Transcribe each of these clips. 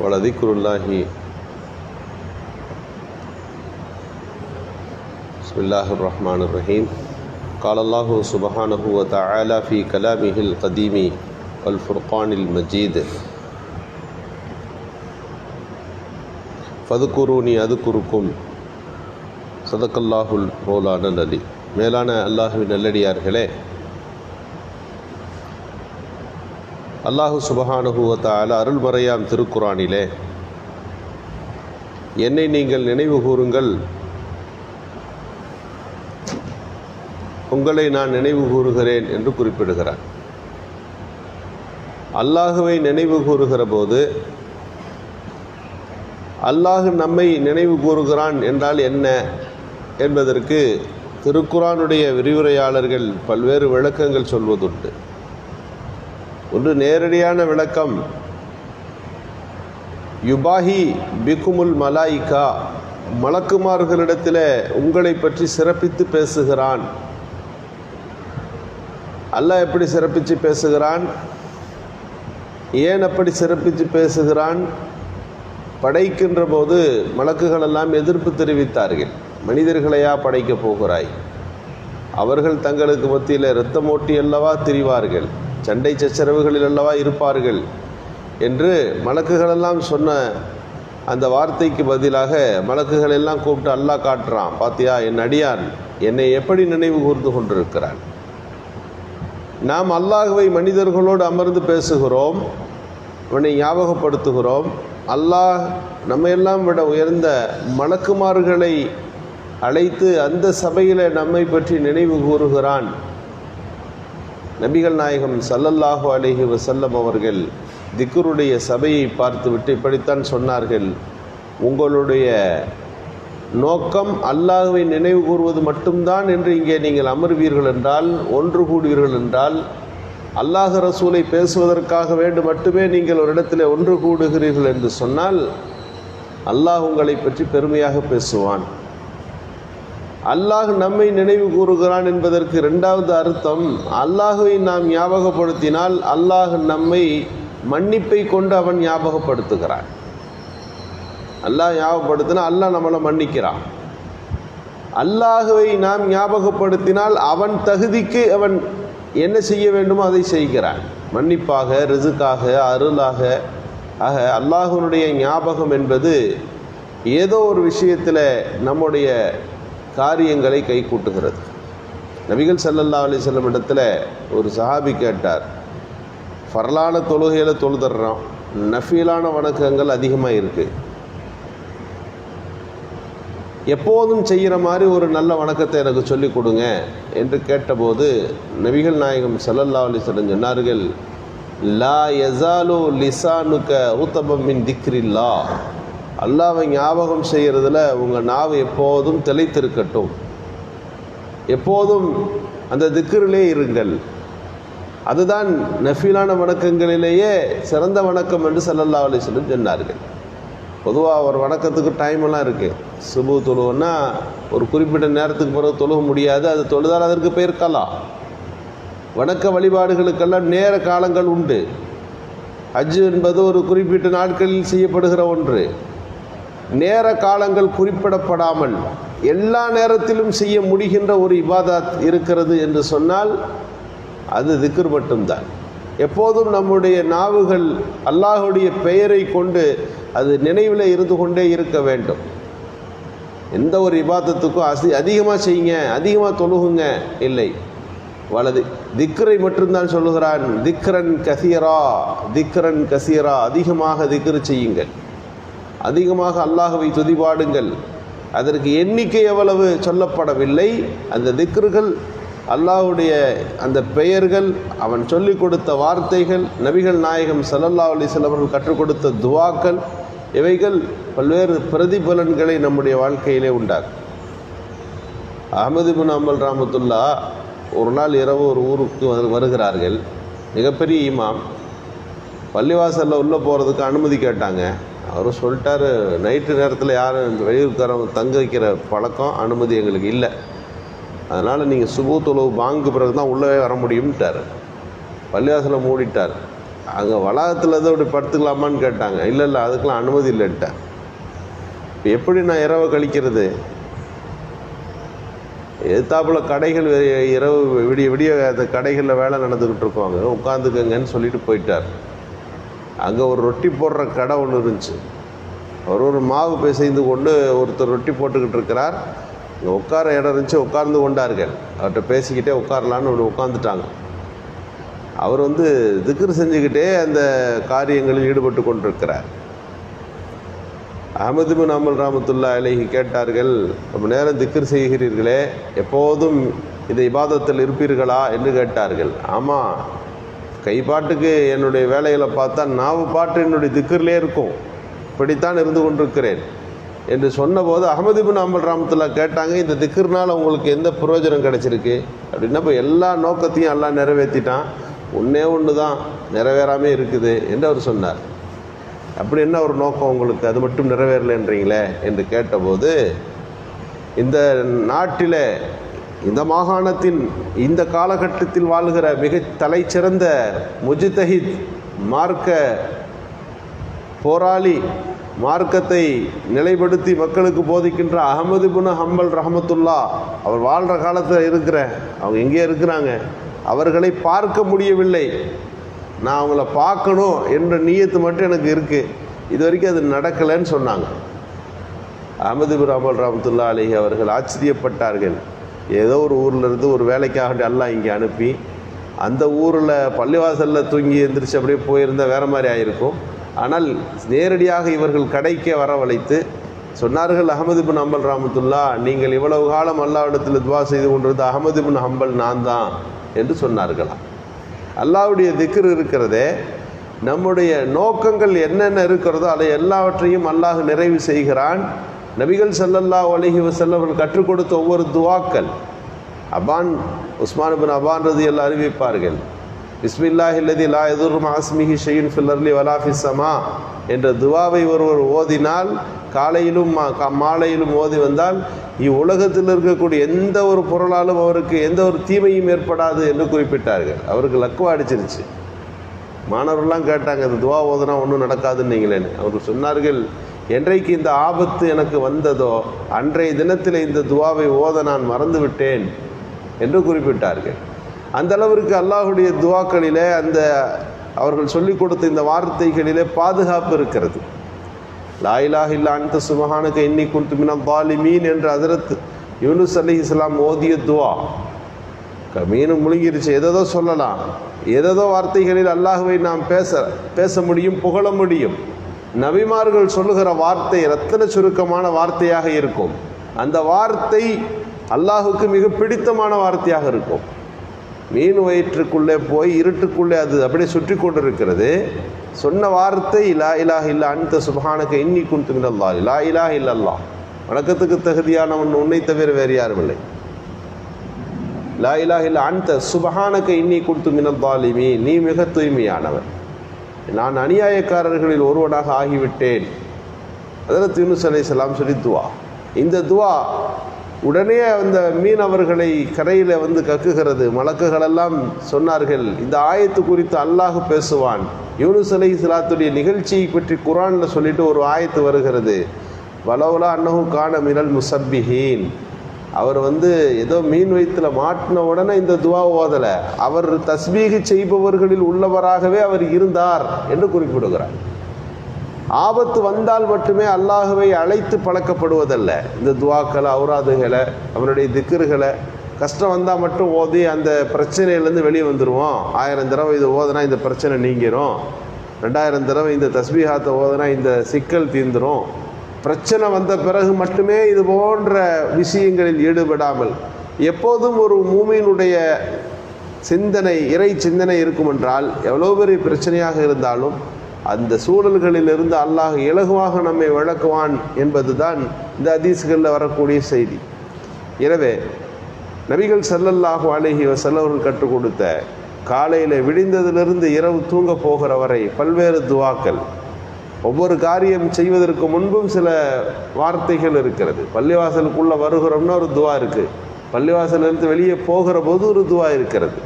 ولذكر الله بسم الله الرحمن الرحيم قال الله سبحانه وتعالى في كلامه القديم والفرقان المجيد ஃபதுக்குரூனி அதுக்குருக்கும் சதக்கல்லாஹுல் மௌலான நலி மேலான அல்லாஹுவின் நல்லடியார்களே அல்லாஹு சுபஹானுகுவத்தால அருள்மறையாம் திருக்குறானிலே என்னை நீங்கள் நினைவு கூறுங்கள். உங்களை நான் நினைவு கூறுகிறேன் என்று குறிப்பிடுகிறார். அல்லாஹுவை நினைவு கூறுகிற போது அல்லாஹு நம்மை நினைவு கூறுகிறான் என்றால் என்ன என்பதற்கு திருக்குறானுடைய விரிவுரையாளர்கள் பல்வேறு விளக்கங்கள் சொல்வதுண்டு. ஒன்று நேரடியான விளக்கம். யுபாஹி பிகுமுல் மலாயிகா மலக்குமார்களிடத்தில் உங்களை பற்றி சிறப்பித்து பேசுகிறான். அல்லாஹ் எப்படி சிறப்பித்து பேசுகிறான்? ஏன் அப்படி சிறப்பித்து பேசுகிறான்? படைக்கின்ற போது மலக்குகள் எல்லாம் எதிர்ப்பு தெரிவித்தார்கள். மனிதர்களையா படைக்கப் போகிறாய்? அவர்கள் தங்களுக்கு மத்தியில் இரத்தமோட்டி அல்லவா திரிவார்கள்? சண்டை சச்சரவுகளில் அல்லவா இருப்பார்கள் என்று மலக்குகளெல்லாம் சொன்ன அந்த வார்த்தைக்கு பதிலாக மலக்குகள் எல்லாம் கூப்பிட்டு அல்லாஹ் காட்டுறான் பாத்தியா என் அடியான் என்னை எப்படி நினைவு கூர்ந்து கொண்டிருக்கிறான்? நாம் அல்லாஹுவை மனிதர்களோடு அமர்ந்து பேசுகிறோம் அவனை ஞாபகப்படுத்துகிறோம். அல்லாஹ் நம்மையெல்லாம் விட உயர்ந்த மலக்குமார்களை அழைத்து அந்த சபையில் நம்மை பற்றி நினைவு கூறுகிறான். நபிகள் நாயகம் சல்லல்லாஹு அலஹி வசல்லம் அவர்கள் திக்குருடைய சபையை பார்த்துவிட்டு இப்படித்தான் சொன்னார்கள். உங்களுடைய நோக்கம் அல்லாஹுவை நினைவு கூறுவது மட்டும்தான் என்று இங்கே நீங்கள் அமர்வீர்கள் என்றால் ஒன்று கூடுவீர்கள் என்றால் அல்லாஹ் ரசூலை பேசுவதற்காக வேண்டு மட்டுமே நீங்கள் ஒரு இடத்துல ஒன்று கூடுகிறீர்கள் என்று சொன்னால் அல்லாஹ் உங்களை பற்றி பெருமையாக பேசுவான். அல்லாஹ் நம்மை நினைவு கூறுகிறான் என்பதற்கு இரண்டாவது அர்த்தம் அல்லாஹுவை நாம் ஞாபகப்படுத்தினால் அல்லாஹ் நம்மை மன்னிப்பை கொண்டு அவன் ஞாபகப்படுத்துகிறான். அல்லாஹ் ஞாபகப்படுத்தினா அல்லாஹ் நம்மளை மன்னிக்கிறான். அல்லாஹுவை நாம் ஞாபகப்படுத்தினால் அவன் தகுதிக்கு அவன் என்ன செய்ய வேண்டுமோ அதை செய்கிறான். மன்னிப்பாக ரிசுக்காக அருளாக ஆக அல்லாஹனுடைய ஞாபகம் என்பது ஏதோ ஒரு விஷயத்தில் நம்முடைய காரியங்களை கை கூட்டுகிறது நபிகள் சல்லல்லா அலி செல்லம் இடத்துல ஒரு சஹாபி கேட்டார். ஃபரலான தொழுகையில் தொழுதுறோம் நஃபீலான வணக்கங்கள் அதிகமாக இருக்குது எப்போதும் செய்கிற மாதிரி ஒரு நல்ல வணக்கத்தை எனக்கு சொல்லிக் கொடுங்க என்று கேட்டபோது நபிகள் நாயகம் சல்லல்லா அலி சொல்லம் சொன்னார்கள் லா எசாலு லிசானுக்க ஊத்தபம் மின் திக்ரில்லா அல்லாவை ஞாபகம் செய்கிறதுல உங்கள் நாவு எப்போதும் திளைத்திருக்கட்டும். எப்போதும் அந்த திக்கரிலே இருங்கள். அதுதான் நஃபீலான வணக்கங்களிலேயே சிறந்த வணக்கம் என்று சல்லல்லா அலி சொல்லம் சொன்னார்கள். பொதுவாக ஒரு வணக்கத்துக்கு டைம் எல்லாம் இருக்குது சுபு தொழுவுன்னா ஒரு குறிப்பிட்ட நேரத்துக்கு பிறகு தொழுக முடியாது. அது தொழுதால் அதற்கு பெயர்க்கலாம் வணக்க வழிபாடுகளுக்கெல்லாம் நேர காலங்கள் உண்டு. ஹஜ்ஜு என்பது ஒரு குறிப்பிட்ட நாட்களில் செய்யப்படுகிற ஒன்று. நேர காலங்கள் குறிப்பிடப்படாமல் எல்லா நேரத்திலும் செய்ய முடிகின்ற ஒரு இபாதாத் இருக்கிறது என்று சொன்னால் அது திக்ர் மட்டும்தான். எப்போதும் நம்முடைய நாவுகள் அல்லாஹுடைய பெயரை கொண்டு அது நினைவில் இருந்து கொண்டே இருக்க வேண்டும். எந்த ஒரு இபாதத்துக்கும் அசி அதிகமாக செய்யுங்க அதிகமாக தொழுகுங்க இல்லை. வலது திக்ரை மட்டும்தான் சொல்லுகிறான் திக்ரன் கசீரா திக்ரன் கசீரா அதிகமாக திக்ரு செய்யுங்கள். அதிகமாக அல்லாஹவை துதிபாடுங்கள். அதற்கு எண்ணிக்கை எவ்வளவு சொல்லப்படவில்லை. அந்த திக்ருகள் அல்லாஹுடைய அந்த பெயர்கள் அவன் சொல்லிக் கொடுத்த வார்த்தைகள் நபிகள் நாயகம் சல்லல்லா அலிஸ்லாம் அவர்கள் கற்றுக் கொடுத்த துவாக்கள் இவைகள் பல்வேறு பிரதிபலன்களை நம்முடைய வாழ்க்கையிலே உண்டாகும் அகமது பின் அமல் ராமத்துல்லா ஒரு நாள் இரவு ஒரு ஊருக்கு வருகிறார்கள். மிகப்பெரிய இமாம். பள்ளிவாசலில் உள்ளே போகிறதுக்கு அனுமதி கேட்டாங்க. அவரும் சொல்லிட்டாரு நைட்டு நேரத்தில் யாரும் வெளியூர்காரவங்க தங்க வைக்கிற பழக்கம் அனுமதி எங்களுக்கு இல்லை. அதனால் நீங்கள் சுபு தொழுவு பிறகு தான் உள்ளவே வர முடியும்ட்டார். பள்ளிவாசலை மூடிட்டார். அங்கே வளாகத்தில் தான் இப்படி படுத்துக்கலாமான்னு கேட்டாங்க. இல்லை இல்லை அதுக்கெலாம் அனுமதி இல்லைன்ட்டேன் இப்போ எப்படி நான் இரவை கழிக்கிறது? எதிர்த்தாப்புல கடைகள் இரவு விடிய விடிய அந்த கடைகளில் வேலை நடந்துக்கிட்டு இருக்கோங்க உட்காந்துக்கங்கன்னு சொல்லிட்டு போயிட்டார். அங்கே ஒரு ரொட்டி போடுற கடை ஒன்று இருந்துச்சு. அவர் ஒரு மாவு பிசைந்து கொண்டு ஒருத்தர் ரொட்டி போட்டுக்கிட்டு இருக்கிறார். இங்கே உட்கார இடம் இருந்துச்சு உட்கார்ந்து கொண்டார்கள். அவர்கிட்ட பேசிக்கிட்டே உட்காரலான்னு ஒன்று உட்காந்துட்டாங்க அவர் வந்து திக்ரு செஞ்சுக்கிட்டே அந்த காரியங்களில் ஈடுபட்டு கொண்டிருக்கிறார். அகமது பின் அமல் ராமத்துல்லா அலைஹி கேட்டார்கள் ரொம்ப நேரம் திக்ரு செய்கிறீர்களே எப்போதும் இந்த இபாதத்தில் இருப்பீர்களா? என்று கேட்டார்கள். ஆமாம் கைப்பாட்டுக்கு என்னுடைய வேலைகளை பார்த்தா நாவு பாட்டு என்னுடைய திக்கர்லே இருக்கும். இப்படித்தான் இருந்து கொண்டிருக்கிறேன். என்று சொன்னபோது அகமது பின் அமல் ராமத்துல்லா கேட்டாங்க இந்த திக்கர்னால் உங்களுக்கு எந்த பிரயோஜனம் கிடைச்சிருக்கு? அப்படின்னா இப்போ எல்லா நோக்கத்தையும் எல்லாம் நிறைவேற்றிட்டான் ஒன்றே ஒன்று தான் நிறைவேறாமே இருக்குது என்று அவர் சொன்னார். அப்படி என்ன ஒரு நோக்கம் உங்களுக்கு? அது மட்டும் நிறைவேறலைன்றீங்களே? என்று கேட்டபோது இந்த நாட்டில் இந்த மாகாணத்தின் இந்த காலகட்டத்தில் வாழ்கிற மிக தலைச்சிறந்த முஜித்தஹித் மார்க்க போராளி மார்க்கத்தை நிலைப்படுத்தி மக்களுக்கு போதிக்கின்ற அகமது புன ஹம்பல் ரஹமத்துல்லா அவர் வாழ்கிற காலத்தில் இருக்கிற அவங்க எங்கே இருக்கிறாங்க. அவர்களை பார்க்க முடியவில்லை. நான் அவங்கள பார்க்கணும் என்ற நீயத்து மட்டும் எனக்கு இருக்குது இது வரைக்கும் அது நடக்கலைன்னு சொன்னாங்க. அகமது புன் ஹம்பல் ரஹமத்துல்லா அலிஹி அவர்கள் ஆச்சரியப்பட்டார்கள். ஏதோ ஒரு ஊரில் இருந்து ஒரு வேலைக்காக அல்லாஹ் இங்கே அனுப்பி அந்த ஊரில் பள்ளிவாசலில் தூங்கி எந்திரிச்சு அப்படியே போயிருந்தால் வேற மாதிரி ஆயிருக்கும். ஆனால் நேரடியாக இவர்கள் கடைக்கே வரவழைத்து சொன்னார்கள் அகமது பின் அம்பல் ராமத்துல்லா நீங்கள் இவ்வளவு காலம் அல்லாவிடத்தில் துவா செய்து கொண்டிருந்த அகமது பின் ஹம்பல் நான் தான் என்று சொன்னார்களாம் அல்லாவுடைய திக்ர் இருக்கிறதே நம்முடைய நோக்கங்கள் என்னென்ன இருக்கிறதோ அதை எல்லாவற்றையும் அல்லாஹ் நிறைவு செய்கிறான். நபிகள் சல்லல்லா அலஹி வஸல்லம் அவர்கள் கற்றுக் கொடுத்த ஒவ்வொரு துவாக்கள் அபான் உஸ்மான் பின் அபான் ரதி எல்லாம் அறிவிப்பார்கள். பிஸ்மில்லாஹி அல்லதி லா எதுர் மாஸ்மிஹி ஷெயின் ஃபில்லர்லி வலா என்ற துவாவை ஒருவர் ஓதினால் காலையிலும் மா- மாலையிலும் ஓதி வந்தால் இவ்வுலகத்தில் இருக்கக்கூடிய எந்த ஒரு பொருளாலும் அவருக்கு எந்த ஒரு தீமையும் ஏற்படாது என்று குறிப்பிட்டார்கள். அவருக்கு லக்குவா அடிச்சிருச்சு. மாணவர்கள்லாம் கேட்டாங்க இந்த துவா ஓதுனா ஒன்றும் நடக்காதுன்னு நீங்களேன்னு அவர்கள் சொன்னார்கள் என்றைக்கு இந்த ஆபத்து எனக்கு வந்ததோ அன்றைய தினத்தில் இந்த துவாவை ஓத நான் மறந்து விட்டேன் என்று குறிப்பிட்டார்கள். அந்த அளவிற்கு அல்லாஹுடைய துவாக்களிலே அந்த அவர்கள் சொல்லிக் கொடுத்த இந்த வார்த்தைகளிலே பாதுகாப்பு இருக்கிறது. லாயிலாக இல்லா அந்த சுமகானுக்கு எண்ணி குண்டு மினம் பாலிமீன் என்ற அதிரத் யூனுஸ் அலி இஸ்லாம் ஓதிய துவா. மீனும் முழுங்கிருச்சு. எதோ சொல்லலாம். எதோ வார்த்தைகளில் அல்லாஹுவை நாம் பேச பேச முடியும் புகழ முடியும். நபிமார்கள் சொல்லுகிற வார்த்தை ரத்தன சுருக்கமான வார்த்தையாக இருக்கும். அந்த வார்த்தை அல்லாஹுக்கு மிக பிடித்தமான வார்த்தையாக இருக்கும். மீன் வயிற்றுக்குள்ளே போய் இருட்டுக்குள்ளே அது அப்படியே சுற்றி கொண்டிருக்கிறது. சொன்ன வார்த்தை லா இலாஹ் இல்லா அன்த சுபஹானக்கு இன்னி குன்து மினல்லாஹ். லா இலாஹ இல்லல்லாஹ் வணக்கத்துக்கு தகுதியானவன் உன்னை தவிர வேறு யாரும் இல்லை. லா இலாஹ் இல்லா அன்த சுபஹானக இன்னி குன்து மினல்லாலிமி நீ மிக தூய்மையானவன். நான் அநியாயக்காரர்களில் ஒருவனாக ஆகிவிட்டேன். அதில் யூனுஸ் அலைஹிஸ்ஸலாம் சொல்லி துவா. இந்த துவா உடனே அந்த மீனவர்களை கரையில் வந்து கக்குகிறது. மலக்குகளெல்லாம் சொன்னார்கள் இந்த ஆயத்து குறித்து அல்லாஹ் பேசுவான். யூனுஸ் அலை இஸ்லாத்துடைய நிகழ்ச்சியை பற்றி குரானில் சொல்லிட்டு ஒரு ஆயத்து வருகிறது. வலவுலா அன்னஹு காண மினல் முசப்பிஹீன். அவர் வந்து ஏதோ மீன் வயிற்றுல மாட்டின உடனே இந்த துவா ஓதலை. அவர் தஸ்மீக செய்பவர்களில் உள்ளவராகவே அவர் இருந்தார் என்று குறிப்பிடுகிறார். ஆபத்து வந்தால் மட்டுமே அல்லாஹுவை அழைத்து பழக்கப்படுவதல்ல. இந்த துவாக்களை அவுராதுகளை அவனுடைய திக்கர்களை கஷ்டம் வந்தால் மட்டும் ஓதி அந்த பிரச்சனையிலேருந்து வெளியே வந்துடுவோம் ஆயிரம் தடவை இது ஓதுனா இந்த பிரச்சனை நீங்கிரும். ரெண்டாயிரம் தடவை இந்த தஸ்பீகாத்தை ஓதுனா இந்த சிக்கல் தீர்ந்துடும் பிரச்சனை வந்த பிறகு மட்டுமே இது போன்ற விஷயங்களில் ஈடுபடாமல் எப்போதும் ஒரு மூமியினுடைய சிந்தனை இறை சிந்தனை இருக்குமென்றால் எவ்வளோ பெரிய பிரச்சனையாக இருந்தாலும் அந்த சூழல்களிலிருந்து அல்லாஹ் இலகுவாக நம்மை விளக்குவான் என்பதுதான் இந்த அதிசுகளில் வரக்கூடிய செய்தி. எனவே நபிகள் செல்லல்லாக அலைஹி செல்லவர்கள் கற்றுக் கொடுத்த காலையில் விடிந்ததிலிருந்து இரவு தூங்க போகிற வரை பல்வேறு துவாக்கள் ஒவ்வொரு காரியம் செய்வதற்கு முன்பும் சில வார்த்தைகள் இருக்கிறது. பள்ளிவாசலுக்குள்ளே வருகிறோம்னா ஒரு துவா இருக்குது பள்ளிவாசலிருந்து வெளியே போகிற போது ஒரு துவா இருக்கிறது.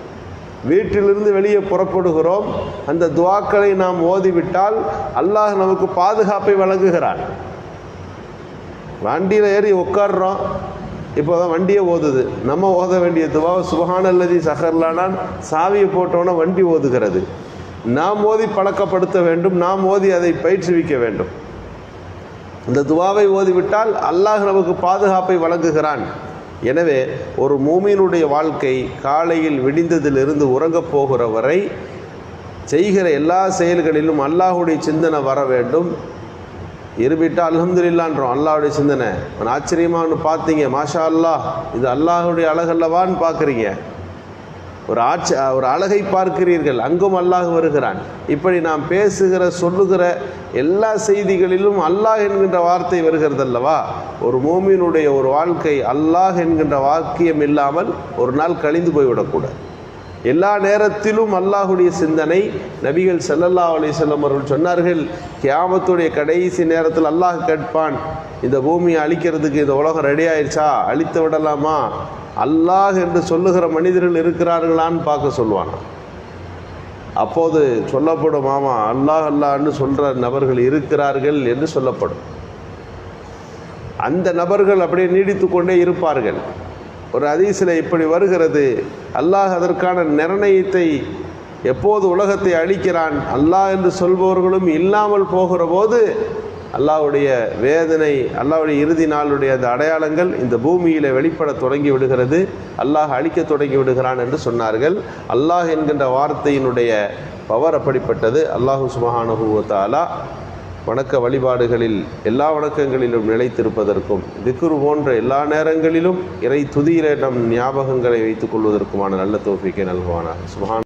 வீட்டிலிருந்து வெளியே புறப்படுகிறோம். அந்த துவாக்களை நாம் ஓதிவிட்டால் அல்லாஹ் நமக்கு பாதுகாப்பை வழங்குகிறான். வண்டியில் ஏறி உட்காடுறோம் இப்போ தான் வண்டியே ஓதுது. நம்ம ஓத வேண்டிய துவா சுபஹானல்லதி சஹர்லானான். சாவியை போட்டோன்னே வண்டி ஓதுகிறது. நாம் ஓதி பழக்கப்படுத்த வேண்டும் நாம் ஓதி அதை பயிற்றுவிக்க வேண்டும். இந்த துவாவை ஓதிவிட்டால் அல்லாஹ் நமக்கு பாதுகாப்பை வழங்குகிறான். எனவே ஒரு மூமியினுடைய வாழ்க்கை காலையில் விடிந்ததிலிருந்து உறங்கப் போகிற வரை செய்கிற எல்லா செயல்களிலும் அல்லாஹுடைய சிந்தனை வர வேண்டும். இருவிட்டா அலமதுல்லான்றோம் அல்லாஹுடைய சிந்தனை. ஆச்சரியமானு பார்த்தீங்க மாஷா அல்லாஹ் இது அல்லாஹுடைய அழகல்லவான்னு பார்க்குறீங்க. ஒரு ஆட்சி ஒரு அழகை பார்க்கிறீர்கள். அங்கும் அல்லாஹ் வருகிறான். இப்படி நாம் பேசுகிற சொல்லுகிற எல்லா செய்திகளிலும் அல்லாஹ் என்கின்ற வார்த்தை வருகிறது அல்லவா ஒரு மோமினுடைய ஒரு வாழ்க்கை அல்லாஹ் என்கின்ற வாக்கியம் இல்லாமல் ஒரு நாள் கழிந்து போய்விடக்கூடாது. எல்லா நேரத்திலும் அல்லாஹுடைய சிந்தனை நபிகள் ஸல்லல்லாஹு அலிசல்லம் அவர்கள் சொன்னார்கள் கியாமத்துடைய கடைசி நேரத்தில் அல்லாஹ் கேட்பான் இந்த பூமியை அழிக்கிறதுக்கு இந்த உலகம் ரெடி ஆயிடுச்சா? அழித்து விடலாமா? அல்லாஹ் என்று சொல்லுகிற மனிதர்கள் இருக்கிறார்களான்னு பார்க்க சொல்லுவான்? அப்போது சொல்லப்படும் மாமா அல்லாஹ் அல்லாஹ்னு சொல்கிற நபர்கள் இருக்கிறார்கள் என்று சொல்லப்படும். அந்த நபர்கள் அப்படியே நீடித்து கொண்டே இருப்பார்கள். ஒரு அதிசல இப்படி வருகிறது அல்லாஹ் அதற்கான நிர்ணயத்தை எப்போது உலகத்தை அழிக்கிறான் அல்லாஹ் என்று சொல்பவர்களும் இல்லாமல் போகிற போது அல்லாஹ்வுடைய வேதனை அல்லாவுடைய இறுதி நாளுடைய அந்த அடையாளங்கள் இந்த பூமியில் வெளிப்பட தொடங்கி விடுகிறது. அல்லாஹ் அழிக்க தொடங்கி விடுகிறான் என்று சொன்னார்கள். அல்லாஹ் என்கின்ற வார்த்தையினுடைய பவர் அப்படிப்பட்டது. அல்லாஹு சுபஹானஹு வணக்க வழிபாடுகளில் எல்லா வணக்கங்களிலும் நிலைத்திருப்பதற்கும் திக்ரு போன்ற எல்லா நேரங்களிலும் இறை துதியில நம் ஞாபகங்களை வைத்துக் கொள்வதற்குமான நல்ல தோப்பிக்கை நல்குவானாக. சுபஹான்